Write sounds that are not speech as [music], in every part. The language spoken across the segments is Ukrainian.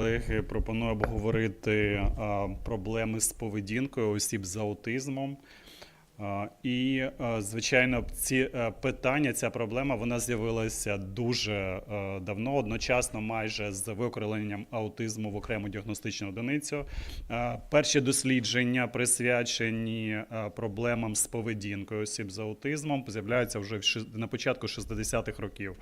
Колеги, пропоную обговорити проблеми з поведінкою осіб з аутизмом. І, звичайно, ці е, питання, ця проблема вона з'явилася дуже е, давно, одночасно, майже з викорененням аутизму в окрему діагностичну одиницю. Е, Перші дослідження, присвячені проблемам з поведінкою осіб з аутизмом, з'являються вже в ши- на початку 60-х років.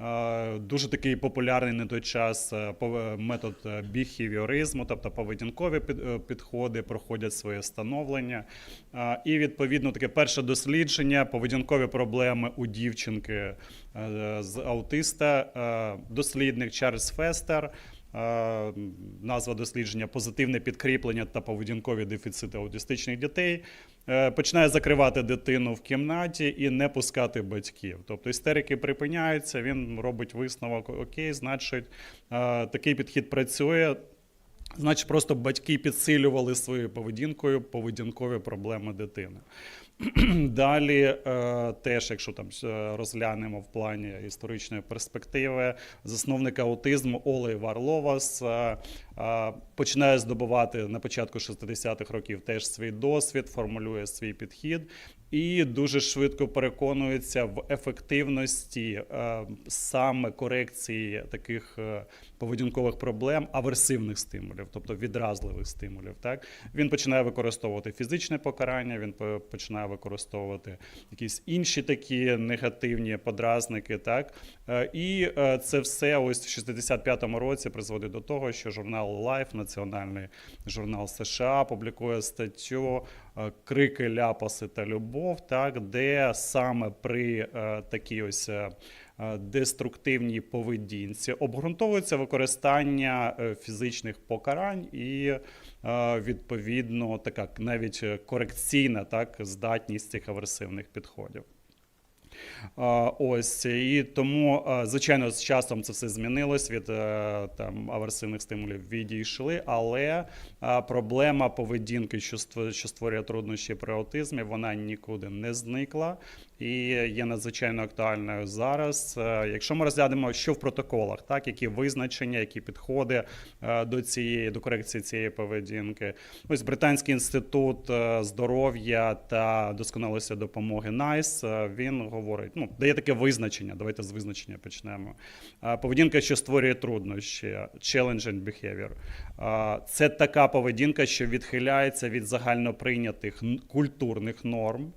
Е, Дуже такий популярний на той час е, метод біхівіоризму, тобто поведінкові е, підходи проходять своє становлення. Е, І відповідно таке перше дослідження поведінкові проблеми у дівчинки е, з аутиста, е, дослідник Чарльз Фестер. Назва дослідження позитивне підкріплення та поведінкові дефіцити аутистичних дітей. Е, Починає закривати дитину в кімнаті і не пускати батьків. Тобто істерики припиняються, він робить висновок: окей, значить, е, такий підхід працює. Значить, просто батьки підсилювали своєю поведінкою поведінкові проблеми дитини. [clears throat] Далі, е, теж, якщо там е, розглянемо в плані історичної перспективи, засновник аутизму Олеї Варловас починає здобувати на початку 60-х років теж свій досвід, формулює свій підхід і дуже швидко переконується в ефективності е, саме корекції таких е, поведінкових проблем, аверсивних стимулів, тобто відразливих стимулів. Так він починає використовувати фізичне покарання, він починає використовувати якісь інші такі негативні подразники. Так Е, і це все ось в 65-му році призводить до того, що журнал Life, національний журнал США, публікує статтю е, Крики, ляпаси та любов, так, де саме при е, такій ось е, деструктивній поведінці обґрунтовується використання фізичних покарань і відповідно така навіть корекційна так, здатність цих аверсивних підходів. Ось і тому, звичайно, з часом це все змінилось від е, там аверсивних стимулів відійшли, але проблема поведінки, що створює труднощі при аутизмі, вона нікуди не зникла і є надзвичайно актуальною зараз. Е, Якщо ми розглянемо, що в протоколах, так які визначення, які підходи е, до цієї до корекції цієї поведінки, ось британський інститут е, здоров'я та досконалості допомоги е, він говорить, ну дає таке визначення. Давайте з визначення почнемо. Поведінка, що створює труднощі, challenging behavior. Це така поведінка, що відхиляється від загальноприйнятих культурних норм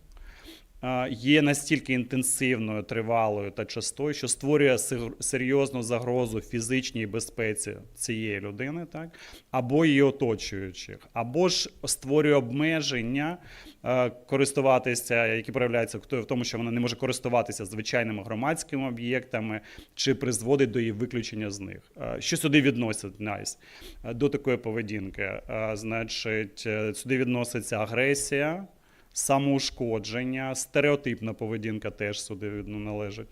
є настільки інтенсивною, тривалою та частою, що створює серйозну загрозу фізичній безпеці цієї людини, так або її оточуючих, або ж створює обмеження е, користуватися, які проявляються в тому, що вона не може користуватися звичайними громадськими об'єктами, чи призводить до її виключення з них. Е, Що сюди відносять NICE е, до такої поведінки? Значить, сюди відноситься агресія самоушкодження, стереотипна поведінка теж сюди ну, належить,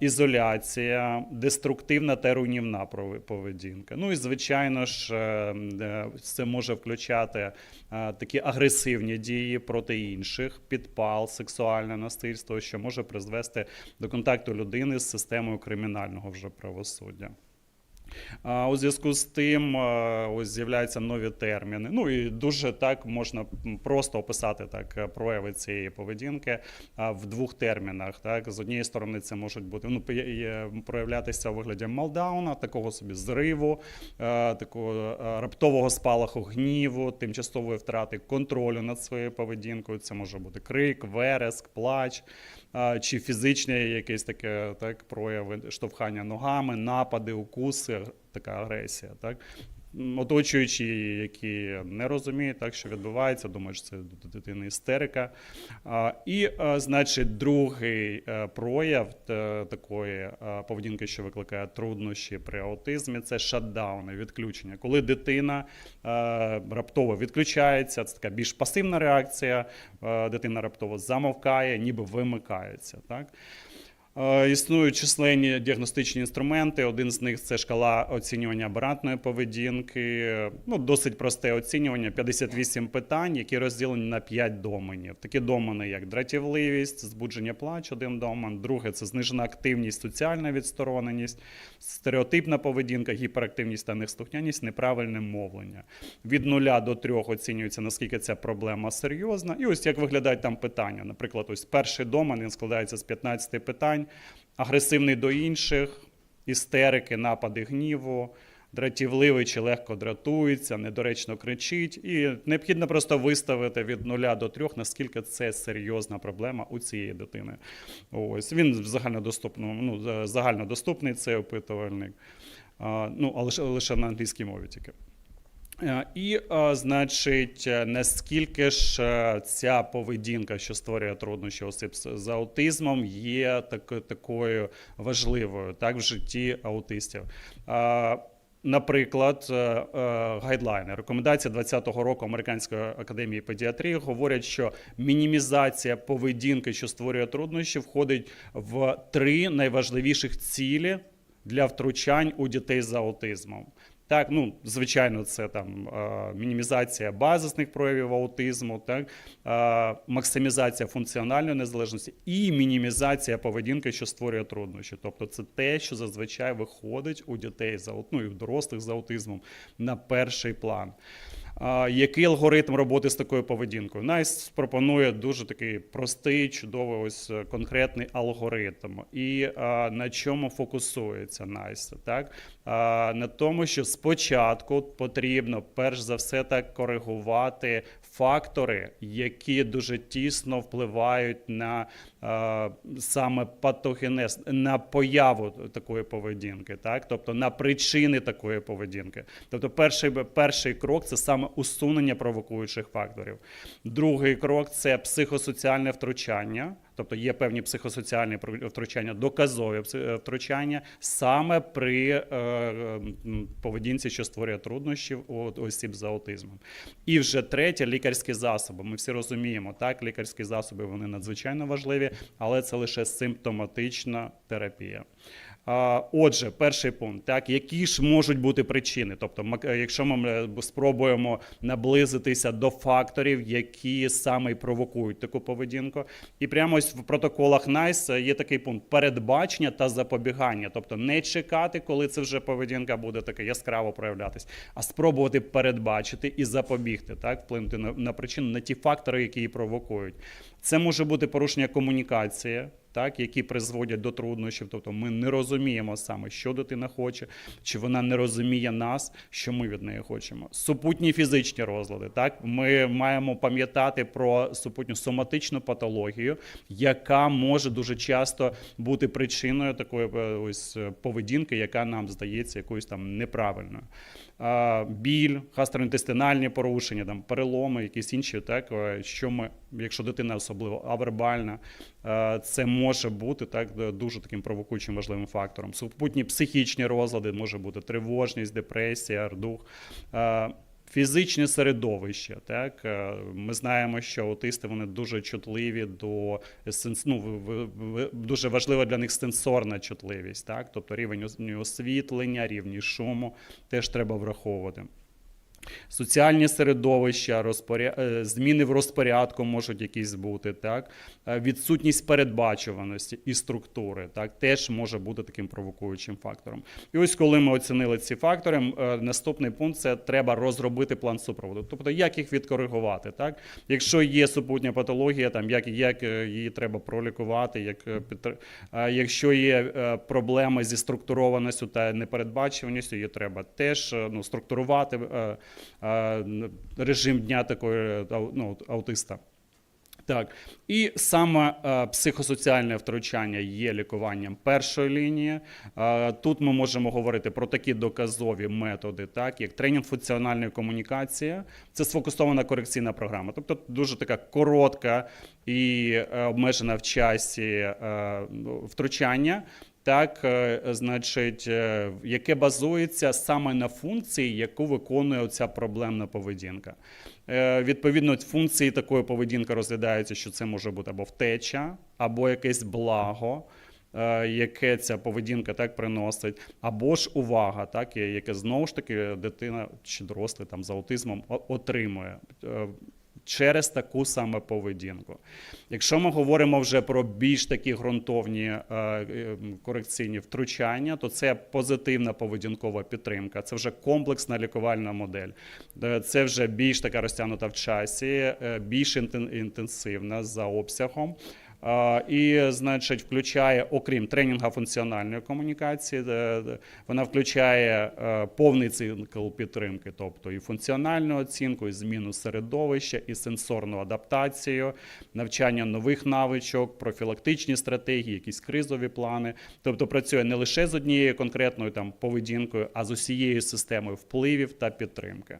ізоляція, деструктивна та руйнівна поведінка. Ну і звичайно ж, е, е, це може включати е, такі агресивні дії проти інших, підпал, сексуальне насильство, що може призвести до контакту людини з системою кримінального вже правосуддя. У зв'язку з тим ось з'являються нові терміни. Ну і дуже так можна просто описати так прояви цієї поведінки в двох термінах. Так, з однієї сторони, це можуть бути ну проявлятися у вигляді молдауна, такого собі зриву, такого раптового спалаху гніву, тимчасової втрати контролю над своєю поведінкою. Це може бути крик, вереск, плач. Чи фізичне якесь таке так, прояви штовхання ногами, напади, укуси, така агресія. Так? Оточуючі, які не розуміють, так, що відбувається, думають, що це до дитини істерика. І, значить, другий е, прояв е, такої е, поведінки, що викликає труднощі при аутизмі, це шатдауни, відключення. Коли дитина раптово відключається, це така більш пасивна реакція, дитина раптово замовкає, ніби вимикається. Так? Е, Існують численні діагностичні інструменти. Один з них це шкала оцінювання абарантної поведінки. Ну, досить просте оцінювання 58 питань, які розділені на 5 доменів. Такі домени, як дратівливість, збудження плач, один домен. Друге це знижена активність, соціальна відстороненість, стереотипна поведінка, гіперактивність та неслухняність, неправильне мовлення. Від нуля до трьох оцінюється, наскільки ця проблема серйозна. І ось як виглядають там питання. Наприклад, ось перший домен він складається з 15 питань, агресивний до інших, істерики, напади гніву. Дратівливий чи легко дратується, недоречно кричить, і необхідно просто виставити від нуля до трьох, наскільки це серйозна проблема у цієї дитини. Ось він в ну загальнодоступний цей опитувальник, ну а лише лише на англійській мові тільки. Е, І, е, значить, е, наскільки ж ця поведінка, що створює труднощі осіб з аутизмом, є так, такою важливою так, в житті аутистів. Наприклад, гайдлайни, рекомендації 2020 року Американської академії педіатрії говорять, що мінімізація поведінки, що створює труднощі, входить в три найважливіших цілі для втручань у дітей з аутизмом. Так, ну звичайно, це там мінімізація базисних проявів аутизму, так максимізація функціональної незалежності і мінімізація поведінки, що створює труднощі. Тобто, це те, що зазвичай виходить у дітей за ну, і у дорослих з аутизмом на перший план. Який алгоритм роботи з такою поведінкою? Найс пропонує дуже такий простий, чудовий, ось е, конкретний алгоритм. І а, на чому фокусується Найс? Так? А, на тому, що спочатку потрібно перш за все так коригувати фактори, які дуже тісно впливають на а, саме патогенез, на появу такої поведінки, так? тобто на причини такої поведінки. Тобто, перший, перший крок це саме усунення провокуючих факторів. Другий крок це психосоціальне втручання. Тобто є певні психосоціальні втручання, доказові втручання саме при е, е, поведінці, що створює труднощі у осіб з аутизмом. І вже третє лікарські засоби. Ми всі розуміємо, так, лікарські засоби вони надзвичайно важливі, але це лише симптоматична терапія. Отже, перший пункт, так, які ж можуть бути причини? Тобто, е, якщо ми е, спробуємо наблизитися до факторів, які саме провокують таку поведінку, і прямо ось в протоколах NICE є такий пункт передбачення та запобігання, тобто не чекати, коли це вже поведінка буде така яскраво проявлятись, а спробувати передбачити і запобігти, так, вплинути на, на причину, на ті фактори, які її провокують. Це може бути порушення комунікації, так, які призводять до труднощів. Тобто ми не розуміємо саме, що дитина хоче, чи вона не розуміє нас, що ми від неї хочемо. Супутні фізичні розлади. Так, ми маємо пам'ятати про супутню соматичну патологію, яка може дуже часто бути причиною такої е, ось е, поведінки, яка нам здається якоюсь там неправильною. Біль, гастроінтестинальні порушення, там переломи, якісь інші, так е, що ми, якщо дитина особливо авербальна, е, це може бути так дуже таким провокуючим важливим фактором. Супутні психічні розлади може бути тривожність, депресія, ардух. Фізичне середовище, так е, ми знаємо, що аутисти вони дуже чутливі до ну, дуже важлива для них сенсорна чутливість, так, тобто рівень ос- освітлення, рівні шуму теж треба враховувати. Соціальні середовища, розпоря... е, зміни в розпорядку можуть якісь бути, так? Е, відсутність передбачуваності і структури, так, теж може бути таким провокуючим фактором. І ось коли ми оцінили ці фактори, е, наступний пункт це треба розробити план супроводу. Тобто, як їх відкоригувати, так? Якщо є супутня патологія, там як, як її треба пролікувати, як підтр- якщо є проблеми зі структурованістю та непередбачуваністю, її треба теж ну, структурувати режим дня такої ну, аутиста. Так, і саме е, психосоціальне втручання є лікуванням першої лінії. Е, тут ми можемо говорити про такі доказові методи, так як тренінг функціональної комунікації. Це сфокусована корекційна програма, тобто дуже така коротка і е, обмежена в часі е, ну, втручання. Так, е, значить, е, яке базується саме на функції, яку виконує ця проблемна поведінка. Е, Відповідно, функції такої поведінки розглядаються, що це може бути або втеча, або якесь благо, яке ця поведінка так приносить, або ж увага, так, яке знову ж таки дитина чи дорослий там з аутизмом отримує. Через таку саме поведінку. Якщо ми говоримо вже про більш такі ґрунтовні е, корекційні втручання, то це позитивна поведінкова підтримка, це вже комплексна лікувальна модель. Е, Це вже більш така розтягнута в часі, е, більш інтенсивна за обсягом. І, значить, включає, окрім тренінга функціональної комунікації, де- де вона включає е, повний цикл підтримки, тобто і функціональну оцінку, і зміну середовища, і сенсорну адаптацію, навчання нових навичок, профілактичні стратегії, якісь кризові плани. Тобто працює не лише з однією конкретною там поведінкою, а з усією системою впливів та підтримки.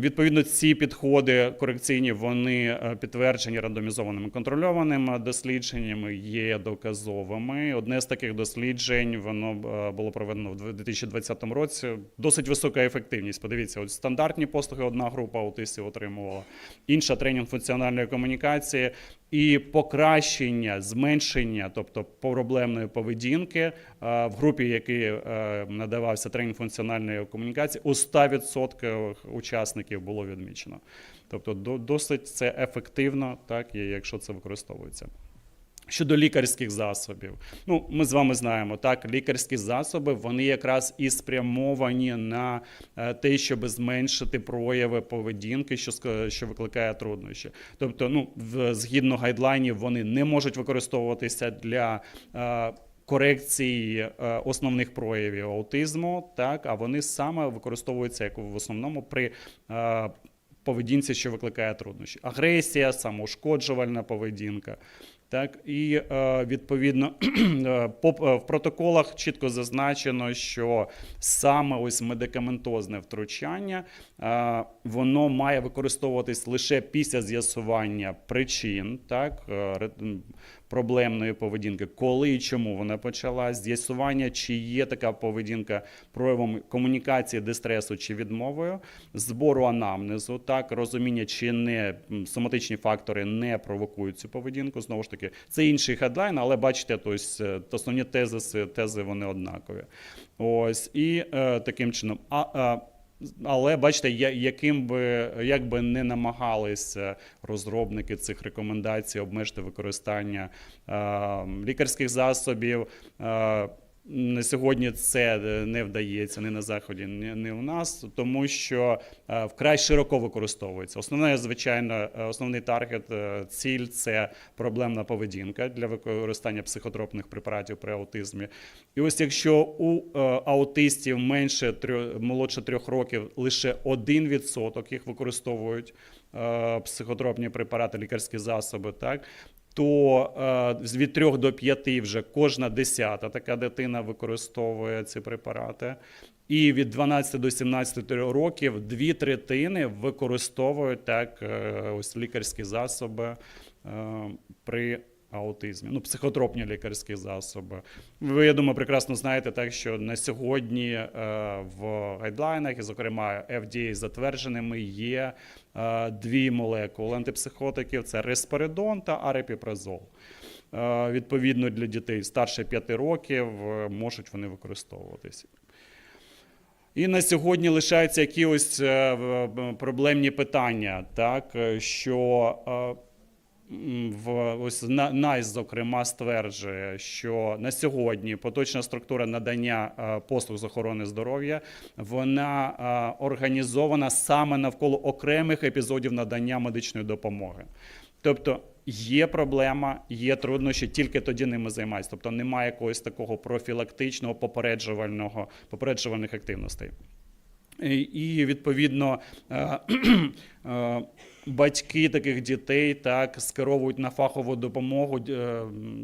Відповідно, ці підходи корекційні вони е, підтверджені рандомізованими контрольованими дослідженнями, є доказовими. Одне з таких досліджень воно е, було проведено в 2020 році. Досить висока ефективність. Подивіться, от стандартні послуги одна група аутистів отримувала, інша тренінг функціональної комунікації. І покращення, зменшення, тобто проблемної поведінки е, в групі, який е, надавався тренінг функціональної комунікації, у 100% учасників було відмічено. Тобто до- досить це ефективно, так, і якщо це використовується. Щодо лікарських засобів, ну ми з вами знаємо, так лікарські засоби вони якраз і спрямовані на е, те, щоб зменшити прояви поведінки, що що викликає труднощі. Тобто, ну в, згідно гайдлайнів, вони не можуть використовуватися для. е, Корекції е, основних проявів аутизму, так а вони саме використовуються як в основному при поведінці, що викликає труднощі. Агресія, самоушкоджувальна поведінка. Так, і е, відповідно [clears throat] е, е, в протоколах чітко зазначено, що саме ось медикаментозне втручання воно має використовуватись лише після з'ясування причин, так, е, проблемної поведінки, коли і чому вона почалась, з'ясування, чи є така поведінка проявом комунікації, дистресу чи відмовою, збору анамнезу, так, розуміння, чи не соматичні фактори не провокують цю поведінку. Знову ж таки, це інший хедлайн, але бачите, тобто, е, основні тези, тези вони однакові. Ось і е, таким чином. А, а, але бачите, яким би як би не намагалися розробники цих рекомендацій обмежити використання е, лікарських засобів. Е, на сьогодні це е, не вдається ні на заході, ні, у нас, тому що е, вкрай широко використовується. Основне, звичайно, е, основний таргет, ціль це проблемна поведінка для використання психотропних препаратів при аутизмі. І ось якщо у аутистів менше трьох, молодше трьох років лише 1% їх використовують психотропні препарати, лікарські засоби, так. То е, від 3 до 5 вже кожна десята така дитина використовує ці препарати. І від 12 до 17 років дві третини використовують так е, ось лікарські засоби е, при аутизмі. Ну, психотропні лікарські засоби. Ви, я думаю, прекрасно знаєте, так що на сьогодні е, в гайдлайнах, і, зокрема, FDA затвердженими є е, дві молекули антипсихотиків: це респиридон та арепіпразол. Е, Відповідно, для дітей старше 5 років можуть вони використовуватися. І на сьогодні лишаються якісь проблемні питання, так що в ось на- НАЙС, зокрема, стверджує, що на сьогодні поточна структура надання е, послуг з охорони здоров'я вона е, організована саме навколо окремих епізодів надання медичної допомоги. Тобто є проблема, є труднощі, тільки тоді ними займаються. Тобто немає якогось такого профілактичного попереджувального попереджувальних активностей. І відповідно е, [clears throat] е, батьки таких дітей так скеровують на фахову допомогу е,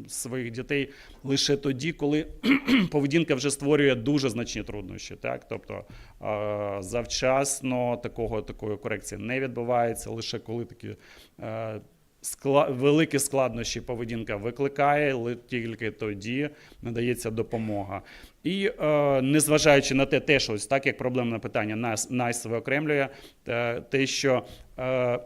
своїх дітей лише тоді, коли [clears throat] поведінка вже створює дуже значні труднощі. Так, тобто е, завчасно такого такої корекції не відбувається, лише коли такі. е, великі складнощі поведінка викликає, ли- тільки тоді надається допомога. І е, незважаючи на те, те, що ось так як проблемне питання нас, нас виокремлює, те, що е,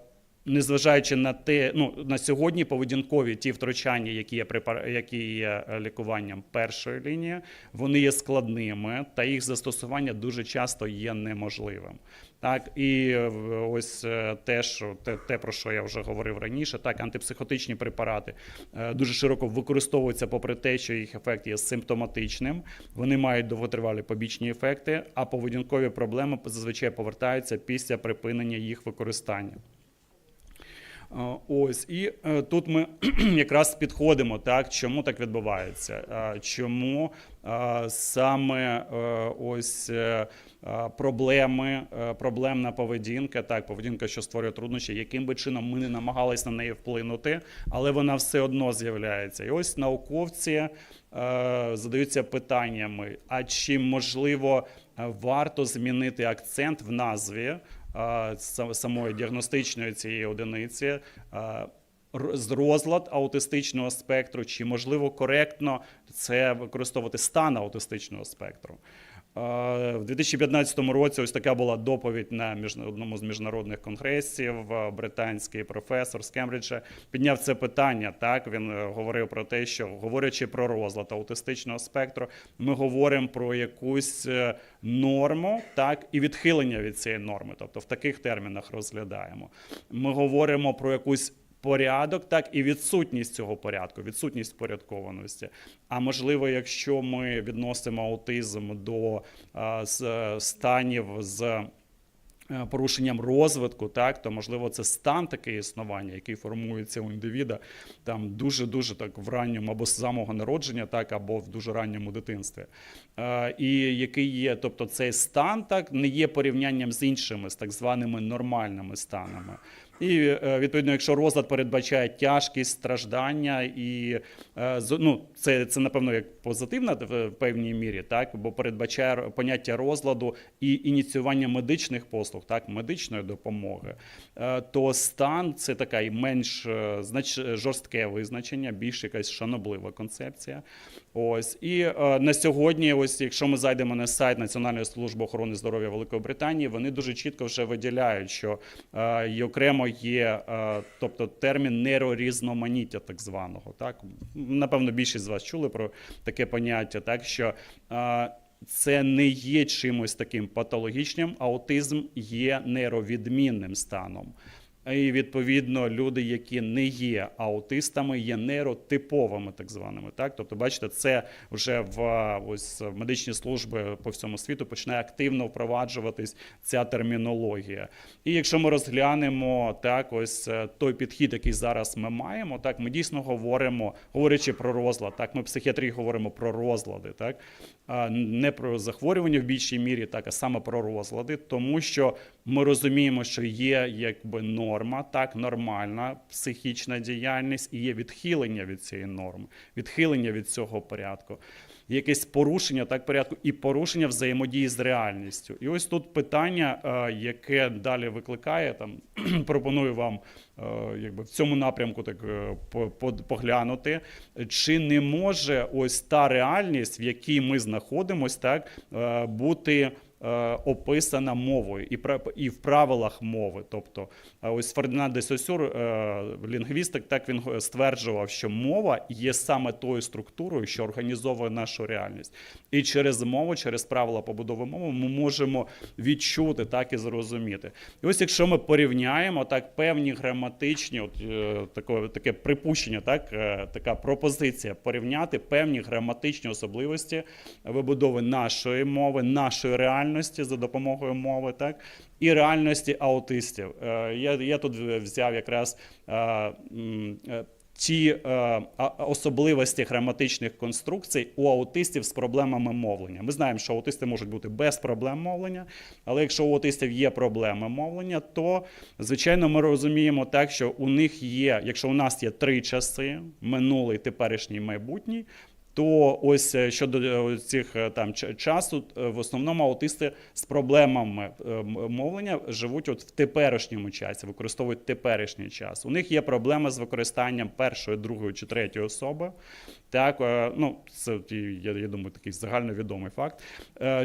Незважаючи на те, ну на сьогодні поведінкові ті втручання, які є препар... які є е, лікуванням першої лінії, вони є складними, та їх застосування дуже часто є неможливим. Так і е, ось е, те, що те, те, про що я вже говорив раніше, так антипсихотичні препарати дуже широко використовуються, попри те, що їх ефект є симптоматичним. Вони мають довготривалі побічні ефекти, а поведінкові проблеми зазвичай повертаються після припинення їх використання. Ось і е, тут ми [clears throat] якраз підходимо, так чому так відбувається? Чому саме е, ось е, проблеми, проблемна поведінка, так, поведінка, що створює труднощі, яким би чином ми не намагались на неї вплинути, але вона все одно з'являється. І ось науковці задаються питаннями: а чи можливо варто змінити акцент в назві? Самої діагностичної цієї одиниці з розлад аутистичного спектру, чи можливо коректно це використовувати стан аутистичного спектру. В 2015 році ось така була доповідь на одному з міжнародних конгресів. Британський професор з Кембриджа підняв це питання. Так він е, говорив про те, що говорячи про розлад аутистичного спектру, ми говоримо про якусь е, норму, так і відхилення від цієї норми. Тобто в таких термінах розглядаємо. Ми говоримо про якусь. Порядок, так і відсутність цього порядку, відсутність порядкованості. А можливо, якщо ми відносимо аутизм до з- станів з е, порушенням розвитку, так то можливо це стан таке існування, який формується у індивіда там дуже дуже так в ранньому або з самого народження, так або в дуже ранньому дитинстві. Е, і який є, тобто цей стан так не є порівнянням з іншими, з так званими нормальними станами. І е, відповідно, якщо розлад передбачає тяжкість, страждання, і е, ну, це, це напевно як позитивна в певній мірі, так? Бо передбачає поняття розладу і ініціювання медичних послуг, так? Медичної допомоги, е, то стан це така і менш е, знач, жорстке визначення, більш якась шаноблива концепція. Ось. І е, на сьогодні, ось якщо ми зайдемо на сайт Національної служби охорони здоров'я Великої Британії, вони дуже чітко вже виділяють, що е, і окремо є, е, тобто термін нейрорізноманіття, так званого. Так напевно, більшість з вас чули про таке поняття, так що. е, це не є чимось таким патологічним, аутизм є нейровідмінним станом. І відповідно люди, які не є аутистами, є нейротиповими, так званими. Так, тобто, бачите, це вже в ось в медичні служби по всьому світу починає активно впроваджуватись ця термінологія. І якщо ми розглянемо так, ось е, той підхід, який зараз ми маємо, так ми дійсно говоримо, говорячи про розлад, так ми в психіатрії говоримо про розлади, так не про захворювання в більшій мірі, так а саме про розлади, тому що ми розуміємо, що є якби норма, так нормальна психічна діяльність і є відхилення від цієї норми, відхилення від цього порядку. Якесь порушення так порядку і порушення взаємодії з реальністю. І ось тут питання, е, яке далі викликає, там [clears throat] пропоную вам якби в цьому напрямку так е, по- по- поглянути, чи не може ось та реальність, в якій ми знаходимося, так е, бути е, описана мовою і і в правилах мови. Тобто, е, ось Фердинанд де Сосюр, е, лінгвістик, так він стверджував, що мова є саме тою структурою, що організовує нашу реальність. І через мову, через правила побудови мови, ми можемо відчути так і зрозуміти. І ось якщо ми порівняємо так певні граматичні, от е, таке, таке припущення, так е, така пропозиція порівняти певні граматичні особливості вибудови нашої мови, нашої реальності за допомогою мови, так і реальності аутистів. Е, Я, я тут взяв якраз ті е, особливості граматичних конструкцій у аутистів з проблемами мовлення. Ми знаємо, що аутисти можуть бути без проблем мовлення, але якщо у аутистів є проблеми мовлення, то звичайно ми розуміємо так, що у них є, якщо у нас є три часи: минулий, теперішній, майбутній. То ось е, щодо е, цих е, там часу, в основному аутисти з проблемами мовлення живуть от в теперішньому часі, використовують теперішній час. У них є проблеми з використанням першої, другої чи третьої особи. Так, ну це я, я думаю, такий загальновідомий факт.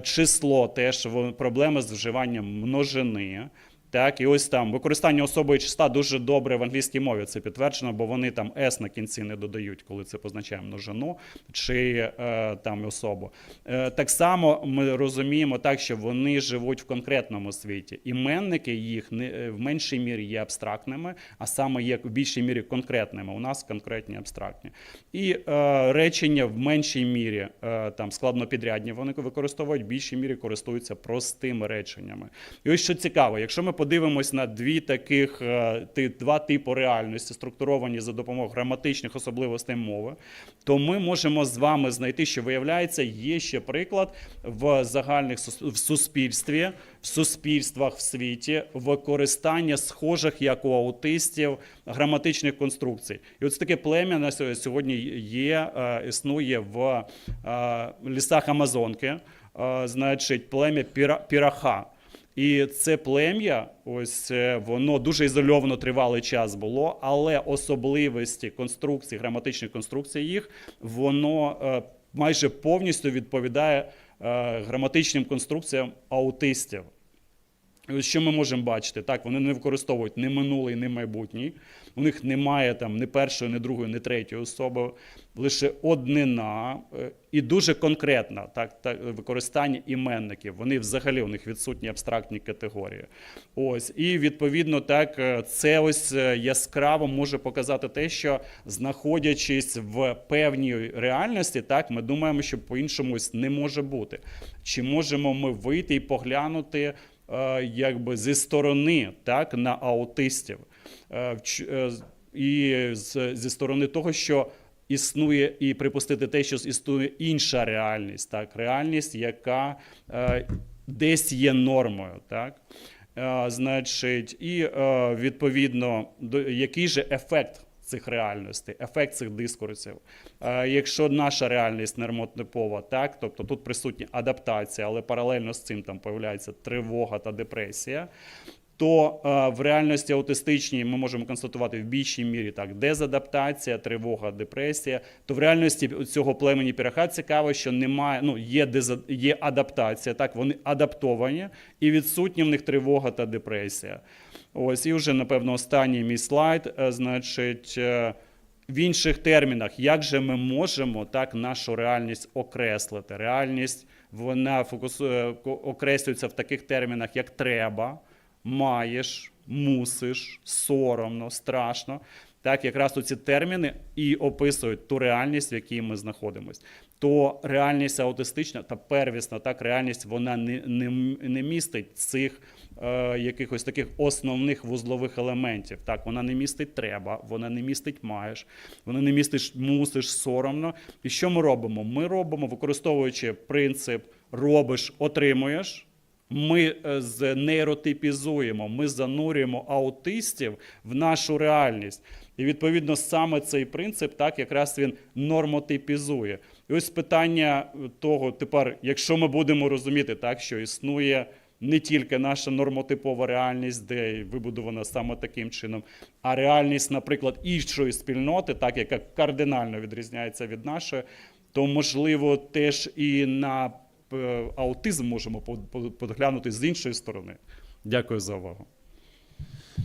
Число теж проблеми з вживанням множини. Так, і ось там використання особої числа дуже добре в англійській мові це підтверджено, бо вони там s на кінці не додають, коли це позначає множину чи е, там особу. Е, так само ми розуміємо так, що вони живуть в конкретному світі. Іменники їх не е, в меншій мірі є абстрактними, а саме є в більшій мірі конкретними. У нас конкретні абстрактні. І е, речення в меншій мірі е, там складнопідрядні вони використовують, в більшій мірі користуються простими реченнями. І ось що цікаво, якщо ми подивимось на дві таких е, два типи реальності, структуровані за допомогою граматичних особливостей мови, то ми можемо з вами знайти, що виявляється, є ще приклад в загальних в суспільстві, в суспільствах в світі використання схожих, як у аутистів, граматичних конструкцій. І ось таке плем'я на сьо- сьогодні є, е, існує в е, лісах Амазонки, значить, плем'я піра- піраха. І це плем'я, ось е, воно дуже ізольовано тривалий час було, але особливості конструкції, граматичних конструкцій їх, воно е, майже повністю відповідає е, граматичним конструкціям аутистів. Що ми можемо бачити? Так, вони не використовують ні минулий, ні майбутній. У них немає там ні першої, ні другої, ні третьої особи, лише однина е, і дуже конкретна так, так, використання іменників. Вони взагалі у них відсутні абстрактні категорії. Ось і відповідно так, е, це ось е, яскраво може показати те, що знаходячись в певній реальності, так ми думаємо, що по-іншому не може бути. Чи можемо ми вийти і поглянути? Е, якби зі сторони так, на аутистів. Е, е, І зі сторони того, що існує, і припустити те, що існує інша реальність, так, реальність, яка десь є нормою. Так? Значить, і відповідно, до- який же ефект цих реальностей, ефект цих дискурсів. Е, Якщо наша реальність нормотипова, так, тобто тут присутня адаптація, але паралельно з цим там появляється тривога та депресія. То е, в реальності аутистичній ми можемо констатувати в більшій мірі так, дезадаптація, тривога, депресія. То в реальності цього племені піраха цікаво, що немає, ну є деза, є адаптація, так вони адаптовані, і відсутні в них тривога та депресія. Ось і вже напевно останній мій слайд. е, Значить, е, в інших термінах, як же ми можемо так нашу реальність окреслити? Реальність вона фокусує, окреслюється в таких термінах, як треба, маєш, мусиш, соромно, страшно. Так, якраз ці терміни і описують ту реальність, в якій ми знаходимося. То реальність аутистична та первісна, так реальність вона не, не, не містить цих е, якихось таких основних вузлових елементів. Так, вона не містить треба, вона не містить маєш, вона не містить мусиш соромно. І що ми робимо? Ми робимо, використовуючи принцип робиш, отримуєш. Ми е, з- нейротипізуємо, ми занурюємо аутистів в нашу реальність. І відповідно саме цей принцип так якраз він нормотипізує. І ось питання того, тепер, якщо ми будемо розуміти, так що існує не тільки наша нормотипова реальність, де вибудована саме таким чином, а реальність, наприклад, іншої спільноти, так яка кардинально відрізняється від нашої, то можливо теж і на е, аутизм можемо по- по- поглянути з іншої сторони. Дякую за увагу.